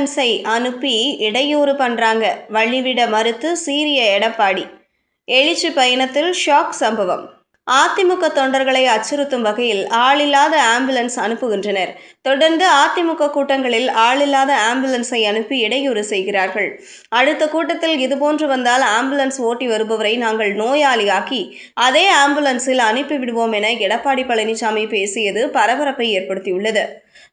ஆம்புலன்ஸை அனுப்பி இடையூறு பண்றாங்க. வழிவிட மறுத்து சீரிய எடப்பாடி. எழுச்சி பயணத்தில் ஷாக் சம்பவம். அதிமுக தொண்டர்களை அச்சுறுத்தும் வகையில் ஆளில்லாத ஆம்புலன்ஸ் அனுப்புகின்றனர். தொடர்ந்து அதிமுக கூட்டங்களில் ஆளில்லாத ஆம்புலன்ஸை அனுப்பி இடையூறு செய்கிறார்கள். அடுத்த கூட்டத்தில் இதுபோன்று வந்தால் ஆம்புலன்ஸ் ஓட்டி வருபவரை நாங்கள் நோயாளியாக்கி அதே ஆம்புலன்ஸில் அனுப்பிவிடுவோம் என எடப்பாடி பழனிசாமி பேசியது பரபரப்பை ஏற்படுத்தியுள்ளது.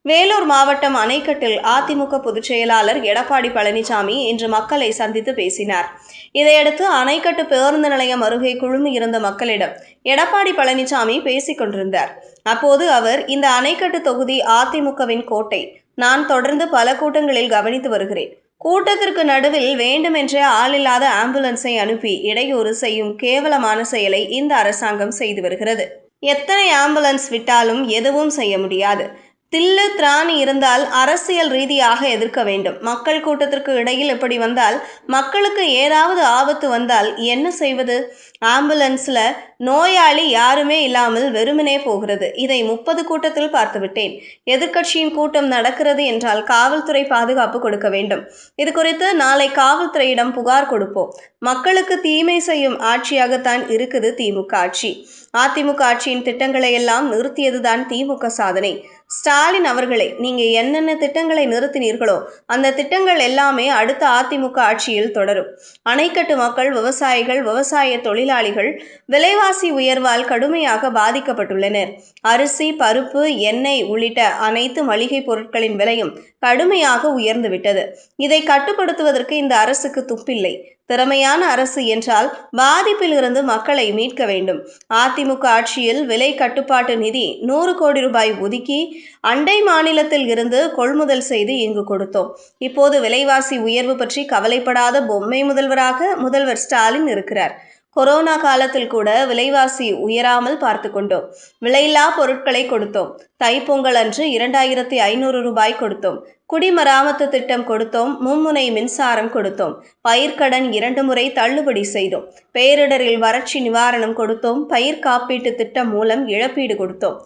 வேலூர் மாவட்டம் அணைக்கட்டில் அதிமுக பொதுச் செயலாளர் எடப்பாடி பழனிசாமி இன்று மக்களை சந்தித்து பேசினார். இதையடுத்து அணைக்கட்டு பேருந்து நிலையம் அருகே குழுமி இருந்த மக்களிடம் எடப்பாடி பழனிசாமி பேசிக் கொண்டிருந்தார். அப்போது அவர் இந்த அணைக்கட்டு தொகுதி அதிமுகவின் கோட்டை. நான் தொடர்ந்து பல கூட்டங்களில் கவனித்து வருகிறேன். கூட்டத்திற்கு நடுவில் வேண்டுமென்றே ஆளில்லாத ஆம்புலன்ஸை அனுப்பி இடையூறு செய்யும் கேவலமான செயலை இந்த அரசாங்கம் செய்து வருகிறது. எத்தனை ஆம்புலன்ஸ் விட்டாலும் எதுவும் செய்ய முடியாது. தில்லு திராணி இருந்தால் அரசியல் ரீதியாக எதிர்க்க வேண்டும். மக்கள் கூட்டத்திற்கு இடையில் இப்படி வந்தால் மக்களுக்கு ஏதாவது ஆபத்து வந்தால் என்ன செய்வது? ஆம்புலன்ஸில் நோயாளி யாருமே இல்லாமல் வெறுமனே போகிறது. இதை முப்பது கூட்டத்தில் பார்த்துவிட்டேன். எதிர்க்கட்சியின் கூட்டம் நடக்கிறது என்றால் காவல்துறை பாதுகாப்பு கொடுக்க வேண்டும். இது குறித்து நாளை காவல்துறையிடம் புகார் கொடுப்போம். மக்களுக்கு தீமை செய்யும் ஆட்சியாகத்தான் இருக்குது திமுக ஆட்சி. அதிமுக ஆட்சியின் திட்டங்களை எல்லாம் நிறுத்தியதுதான் திமுக சாதனை. ஸ்டாலின் அவர்களை நீங்க என்னென்ன திட்டங்களை நிறுத்தினீர்களோ அந்த திட்டங்கள் எல்லாமே அடுத்த அதிமுக ஆட்சியில் தொடரும். அணைக்கட்டு மக்கள் விவசாயிகள் விவசாய தொழில் தொழிலாளிகள் விலைவாசி உயர்வால் கடுமையாக பாதிக்கப்பட்டுள்ளனர். அரிசி பருப்பு எண்ணெய் உள்ளிட்ட அனைத்து மளிகை பொருட்களின் விலையும் கடுமையாக உயர்ந்துவிட்டது. இதை கட்டுப்படுத்துவதற்கு இந்த அரசுக்கு துப்பில்லை. திறமையான அரசு என்றால் பாதிப்பில் இருந்து மக்களை மீட்க வேண்டும். அதிமுக ஆட்சியில் விலை கட்டுப்பாட்டு நிதி நூறு கோடி ரூபாய் ஒதுக்கி அண்டை மாநிலத்தில் இருந்து கொள்முதல் செய்து இங்கு கொடுத்தோம். இப்போது விலைவாசி உயர்வு பற்றி கவலைப்படாத பொம்மை முதல்வராக முதல்வர் ஸ்டாலின் இருக்கிறார். கொரோனா காலத்தில் கூட விலைவாசி உயராமல் பார்த்து கொண்டோம். விலையில்லா பொருட்களை கொடுத்தோம். தைப்பொங்கல் அன்று இரண்டாயிரத்தி ஐநூறு ரூபாய் கொடுத்தோம். குடிமராமத்து திட்டம் கொடுத்தோம். மும்முனை மின்சாரம் கொடுத்தோம். பயிர்க்கடன் இரண்டு முறை தள்ளுபடி செய்தோம். பேரிடரில் வறட்சி நிவாரணம் கொடுத்தோம். பயிர் காப்பீட்டு திட்டம் மூலம் இழப்பீடு கொடுத்தோம்.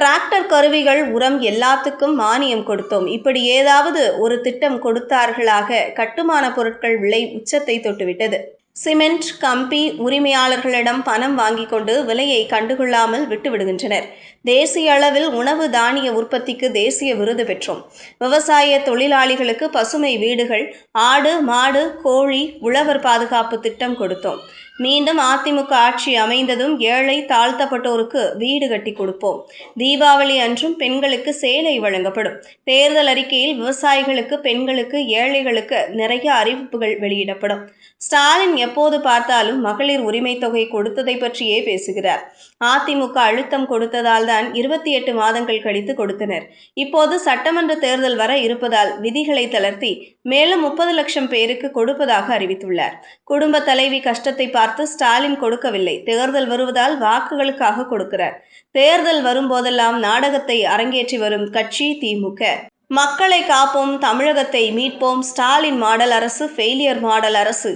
டிராக்டர் கருவிகள் உரம் எல்லாத்துக்கும் மானியம் கொடுத்தோம். இப்படி ஏதாவது ஒரு திட்டம் கொடுத்தார்களாக. கட்டுமான பொருட்கள் விலை உச்சத்தை தொட்டுவிட்டது. சிமெண்ட் கம்பி உரிமையாளர்களிடம் பணம் வாங்கிக் கொண்டு விலையை கண்டுகொள்ளாமல் விட்டுவிடுகின்றனர். தேசிய அளவில் உணவு தானிய உற்பத்திக்கு தேசிய விருது பெற்றோம். விவசாய தொழிலாளிகளுக்கு பசுமை வீடுகள் ஆடு மாடு கோழி உழவர் பாதுகாப்பு திட்டம் கொடுத்தோம். மீண்டும் அதிமுக ஆட்சி அமைந்ததும் ஏழை தாழ்த்தப்பட்டோருக்கு வீடு கட்டி கொடுப்போம். தீபாவளி அன்றும் பெண்களுக்கு சேலை வழங்கப்படும். தேர்தல் அறிக்கையில் விவசாயிகளுக்கு பெண்களுக்கு ஏழைகளுக்கு நிறைய அறிவிப்புகள் வெளியிடப்படும். ஸ்டாலின் எப்போது பார்த்தாலும் மகளிர் உரிமை தொகை கொடுத்ததை பற்றியே பேசுகிறார். அதிமுக அழுத்தம் கொடுத்ததால் தான் இருபத்தி எட்டு மாதங்கள் கழித்து கொடுத்தனர். இப்போது சட்டமன்ற தேர்தல் வர இருப்பதால் விதிகளை தளர்த்தி மேலும் முப்பது லட்சம் பேருக்கு கொடுப்பதாக அறிவித்துள்ளார். குடும்ப தலைவி கஷ்டத்தை பார்த்து ஸ்டாலின் கொடுக்கவில்லை. தேர்தல் வருவதால் வாக்குகளுக்காக கொடுக்கிறார். தேர்தல் வரும்போதெல்லாம் நாடகத்தை அரங்கேற்றி வரும் கட்சி திமுக. மக்களை காப்போம் தமிழகத்தை மீட்போம் ஸ்டாலின் மாடல் அரசு ஃபெயிலியர் மாடல் அரசு.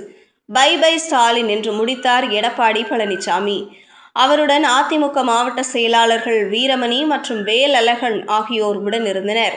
பை பை ஸ்டாலின் என்று முடித்தார் எடப்பாடி பழனிசாமி அவருடன் அதிமுக மாவட்ட செயலாளர்கள் வீரமணி மற்றும் வேல் அழகன் ஆகியோர் உடனிருந்தனர்